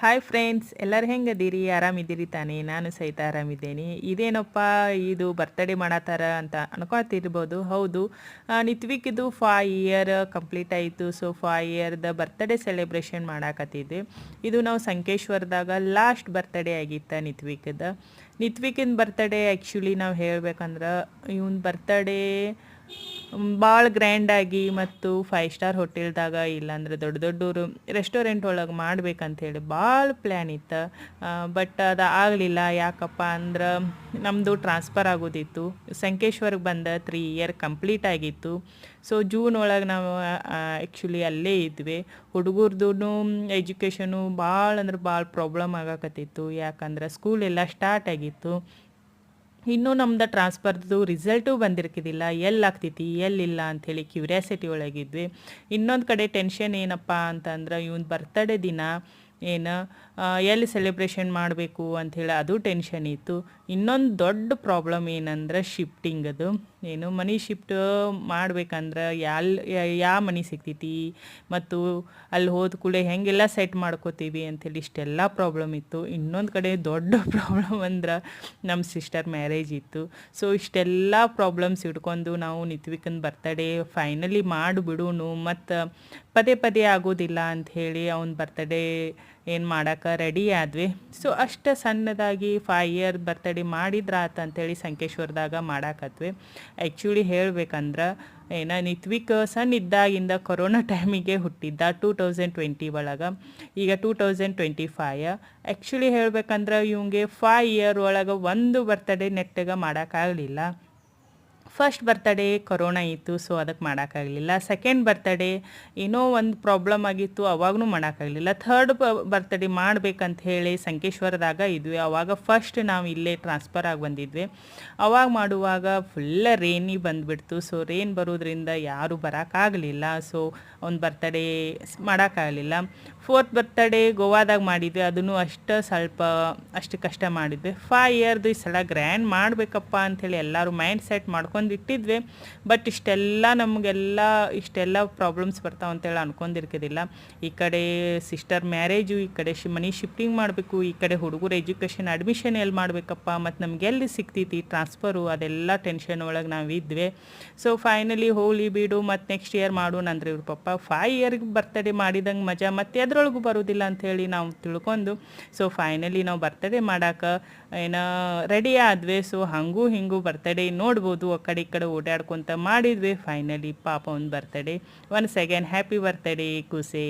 Hi friends ಎಲ್ಲರೂ ಹೆಂಗದೀರಿ? ಆರಾಮಿದ್ದೀರಿ ತಾನೇ? ನಾನು ಸಹಿತ ಆರಾಮಿದ್ದೇನೆ. ಇದೇನಪ್ಪ, ಇದು ಬರ್ತಡೇ ಮಾಡತ್ತಾರ ಅಂತ ಅನ್ಕೋತಿರ್ಬೋದು. ಹೌದು. ನಿತ್ವಿಕ್ದು ಫೈ ಇಯರ್ ಕಂಪ್ಲೀಟ್ ಆಯಿತು. ಸೊ ಫೈ ಇಯರ್ದ ಬರ್ತಡೇ ಸೆಲೆಬ್ರೇಷನ್ ಮಾಡಾಕತ್ತಿದ್ದೆ. ಇದು ನಾವು ಸಂಕೇಶ್ವರದಾಗ ಲಾಸ್ಟ್ ಬರ್ತಡೇ ಆಗಿತ್ತು ನಿತ್ವಿಕ್ದ. ನಿತ್ವಿಕಿನ ಬರ್ತಡೇ ಆ್ಯಕ್ಚುಲಿ ನಾವು ಹೇಳ್ಬೇಕಂದ್ರೆ, ಇವನ್ ಬರ್ತಡೇ ಭಾಳ ಗ್ರ್ಯಾಂಡಾಗಿ ಮತ್ತು ಫೈವ್ ಸ್ಟಾರ್ ಹೋಟೆಲ್ದಾಗ ಇಲ್ಲಾಂದ್ರೆ ದೊಡ್ಡ ದೊಡ್ಡವರು ರೆಸ್ಟೋರೆಂಟ್ ಒಳಗೆ ಮಾಡ್ಬೇಕಂತೇಳಿ ಭಾಳ ಪ್ಲ್ಯಾನ್ ಇತ್ತು. ಬಟ್ ಅದು ಆಗಲಿಲ್ಲ. ಯಾಕಪ್ಪ ಅಂದ್ರೆ ನಮ್ಮದು ಟ್ರಾನ್ಸ್ಫರ್ ಆಗೋದಿತ್ತು. ಸಂಕೇಶ್ವರ್ಗೆ ಬಂದ ತ್ರೀ ಇಯರ್ ಕಂಪ್ಲೀಟ್ ಆಗಿತ್ತು. ಸೊ ಜೂನ್ ಒಳಗೆ ನಾವು ಆ್ಯಕ್ಚುಲಿ ಅಲ್ಲೇ ಇದ್ವಿ. ಹುಡುಗರ್ದು ಎಜುಕೇಷನು ಭಾಳ ಅಂದ್ರೆ ಭಾಳ ಪ್ರಾಬ್ಲಮ್ ಆಗಕತ್ತಿತ್ತು. ಯಾಕಂದ್ರೆ ಸ್ಕೂಲ್ ಎಲ್ಲ ಸ್ಟಾರ್ಟ್ ಆಗಿತ್ತು. ಇನ್ನೂ ನಮ್ದು ಟ್ರಾನ್ಸ್ಫರ್ದು ರಿಸಲ್ಟು ಬಂದಿರ್ಕಿದಿಲ್ಲ. ಎಲ್ಲಿ ಆಗ್ತೈತಿ ಎಲ್ಲಿಲ್ಲ ಅಂಥೇಳಿ ಕ್ಯೂರಿಯಾಸಿಟಿ ಒಳಗಿದ್ವಿ. ಇನ್ನೊಂದು ಕಡೆ ಟೆನ್ಷನ್ ಏನಪ್ಪ ಅಂತಂದ್ರೆ, ಇವನ್ ಬರ್ತಡೇ ದಿನ ಏನು ಎಲ್ಲಿ ಸೆಲೆಬ್ರೇಷನ್ ಮಾಡಬೇಕು ಅಂಥೇಳಿ ಅದು ಟೆನ್ಷನ್ ಇತ್ತು. ಇನ್ನೊಂದು ದೊಡ್ಡ ಪ್ರಾಬ್ಲಮ್ ಏನಂದ್ರೆ ಶಿಫ್ಟಿಂಗ್ ಅದು. ಏನು, ಮನಿ ಶಿಫ್ಟ್ ಮಾಡ್ಬೇಕಂದ್ರೆ ಯಾಲ್ ಯಾವ ಮನೆ ಸಿಗ್ತೈತಿ? ಮತ್ತು ಅಲ್ಲಿ ಹೋದ ಕೂಡಲೇ ಹೆಂಗೆಲ್ಲ ಸೆಟ್ ಮಾಡ್ಕೋತೀವಿ ಅಂಥೇಳಿ ಇಷ್ಟೆಲ್ಲ ಪ್ರಾಬ್ಲಮ್ ಇತ್ತು. ಇನ್ನೊಂದು ಕಡೆ ದೊಡ್ಡ ಪ್ರಾಬ್ಲಮ್ ಅಂದ್ರೆ ನಮ್ಮ ಸಿಸ್ಟರ್ ಮ್ಯಾರೇಜ್ ಇತ್ತು. ಸೊ ಇಷ್ಟೆಲ್ಲ ಪ್ರಾಬ್ಲಮ್ಸ್ ಇಟ್ಕೊಂಡು ನಾವು ನಿತ್ವಿಕನ್ ಬರ್ತಡೇ ಫೈನಲಿ ಮಾಡಿಬಿಡೋಣ ಮತ್ತು ಪದೇ ಪದೇ ಆಗೋದಿಲ್ಲ ಹೇಳಿ ಅವ್ನ ಬರ್ತಡೇ ಏನು ಮಾಡೋಕೆ ರೆಡಿ ಆದ್ವಿ. ಸೊ ಅಷ್ಟು ಸಣ್ಣದಾಗಿ ಫೈವ್ ಇಯರ್ ಬರ್ತಡೇ ಮಾಡಿದ್ರಾತ ಅಂತೇಳಿ ಸಂಕೇಶ್ವರದಾಗ ಮಾಡಾಕತ್ವಿ. ಆ್ಯಕ್ಚುಲಿ ಹೇಳ್ಬೇಕಂದ್ರೆ, ಏನ ನಿತ್ವಿಕ್ ಸಣ್ಣ ಇದ್ದಾಗಿಂದ ಕೊರೋನಾ ಟೈಮಿಗೆ ಹುಟ್ಟಿದ್ದ ಟೂ ತೌಸಂಡ್ ಟ್ವೆಂಟಿ ಒಳಗೆ. ಈಗ two thousand twenty five actually ಹೇಳ್ಬೇಕಂದ್ರೆ ಇವಂಗೆ ಫೈವ್ ಇಯರ್ ಒಳಗೆ ಒಂದು ಬರ್ತಡೇ ನೆಟ್ಟಗೆ ಮಾಡೋಕ್ಕಾಗಲಿಲ್ಲ ಫಸ್ಟ್ ಬರ್ತಡೇ ಕೊರೋನಾ ಇತ್ತು ಸೊ ಅದಕ್ಕೆ ಮಾಡೋಕ್ಕಾಗಲಿಲ್ಲ. ಸೆಕೆಂಡ್ ಬರ್ತಡೇ ಏನೋ ಒಂದು ಪ್ರಾಬ್ಲಮ್ ಆಗಿತ್ತು ಅವಾಗೂ ಮಾಡೋಕ್ಕಾಗಲಿಲ್ಲ. ಥರ್ಡ್ ಬರ್ತಡೇ ಮಾಡ್ಬೇಕಂತ ಹೇಳಿ ಸಂಕೇಶ್ವರದಾಗ ಇದ್ವಿ. ಅವಾಗ ಫಸ್ಟ್ ನಾವು ಇಲ್ಲೇ ಟ್ರಾನ್ಸ್ಫರ್ ಆಗಿ ಬಂದಿದ್ವಿ. ಅವಾಗ ಮಾಡುವಾಗ ಫುಲ್ಲ ರೇನಿ ಬಂದುಬಿಡ್ತು. ಸೊ ರೇನ್ ಬರೋದ್ರಿಂದ ಯಾರೂ ಬರೋಕ್ಕಾಗಲಿಲ್ಲ. ಸೊ ಒಂದು ಬರ್ತಡೇ ಮಾಡೋಕ್ಕಾಗಲಿಲ್ಲ. ಫೋರ್ತ್ ಬರ್ತಡೇ ಗೋವಾದಾಗ ಮಾಡಿದ್ವಿ. ಅದನ್ನು ಅಷ್ಟು ಸ್ವಲ್ಪ, ಅಷ್ಟು ಕಷ್ಟ ಮಾಡಿದ್ವಿ. ಫೈ ಇಯರ್ದು ಈ ಸಲ ಗ್ರ್ಯಾಂಡ್ ಮಾಡಬೇಕಪ್ಪ ಅಂಥೇಳಿ ಎಲ್ಲರೂ ಮೈಂಡ್ ಸೆಟ್ ಮಾಡ್ಕೊಂಡು ಇಟ್ಟಿದ್ವಿ ಬಟ್ ಇಷ್ಟೆಲ್ಲ ನಮಗೆಲ್ಲ ಇಷ್ಟೆಲ್ಲ ಪ್ರಾಬ್ಲಮ್ಸ್ ಬರ್ತಾವೆ ಅಂತೇಳಿ ಅನ್ಕೊಂಡಿರ್ಕಿದಿಲ್ಲ. ಈ ಕಡೆ ಸಿಸ್ಟರ್ ಮ್ಯಾರೇಜು ಈ ಕಡೆ ಶಿ, ಮನಿ ಶಿಫ್ಟಿಂಗ್ ಮಾಡಬೇಕು, ಈ ಕಡೆ ಹುಡುಗರು ಎಜುಕೇಷನ್ ಅಡ್ಮಿಷನ್ ಎಲ್ಲಿ ಮಾಡಬೇಕಪ್ಪ, ಮತ್ತು ನಮ್ಗೆ ಎಲ್ಲಿ ಸಿಗ್ತೈತಿ ಟ್ರಾನ್ಸ್ಫರು ಅದೆಲ್ಲ ಟೆನ್ಷನ್ ಒಳಗೆ ನಾವು ಇದ್ವಿ. ಸೊ ಫೈನಲಿ ಹೋಲಿ ಬಿಡು, ಮತ್ತು ನೆಕ್ಸ್ಟ್ ಇಯರ್ ಮಾಡೋಣ ಅಂದ್ರೆ ಇವ್ರ ಪಪ್ಪ ಫೈವ್ ಇಯರ್ಗೆ ಬರ್ತಡೇ ಮಾಡಿದಂಗೆ ಮಜಾ, ಮತ್ತು ಅದರೊಳಗೂ ಬರೋದಿಲ್ಲ ಅಂಥೇಳಿ ನಾವು ತಿಳ್ಕೊಂಡು ಸೊ ಫೈನಲಿ ನಾವು ಬರ್ತಡೇ ಮಾಡೋಕೆ ಏನೋ ರೆಡಿ ಆದ್ವಿ. ಸೊ ಹಂಗೂ ಹಿಂಗೂ ಬರ್ತಡೇ ನೋಡ್ಬೋದು, ಆ ಕಡೆ ಈ ಕಡೆ ಓಡಾಡ್ಕೊಂತ ಮಾಡಿದ್ವಿ. ಫೈನಲಿ ಪಾಪ ಒಂದು birthday one second happy birthday ಕುಸೇ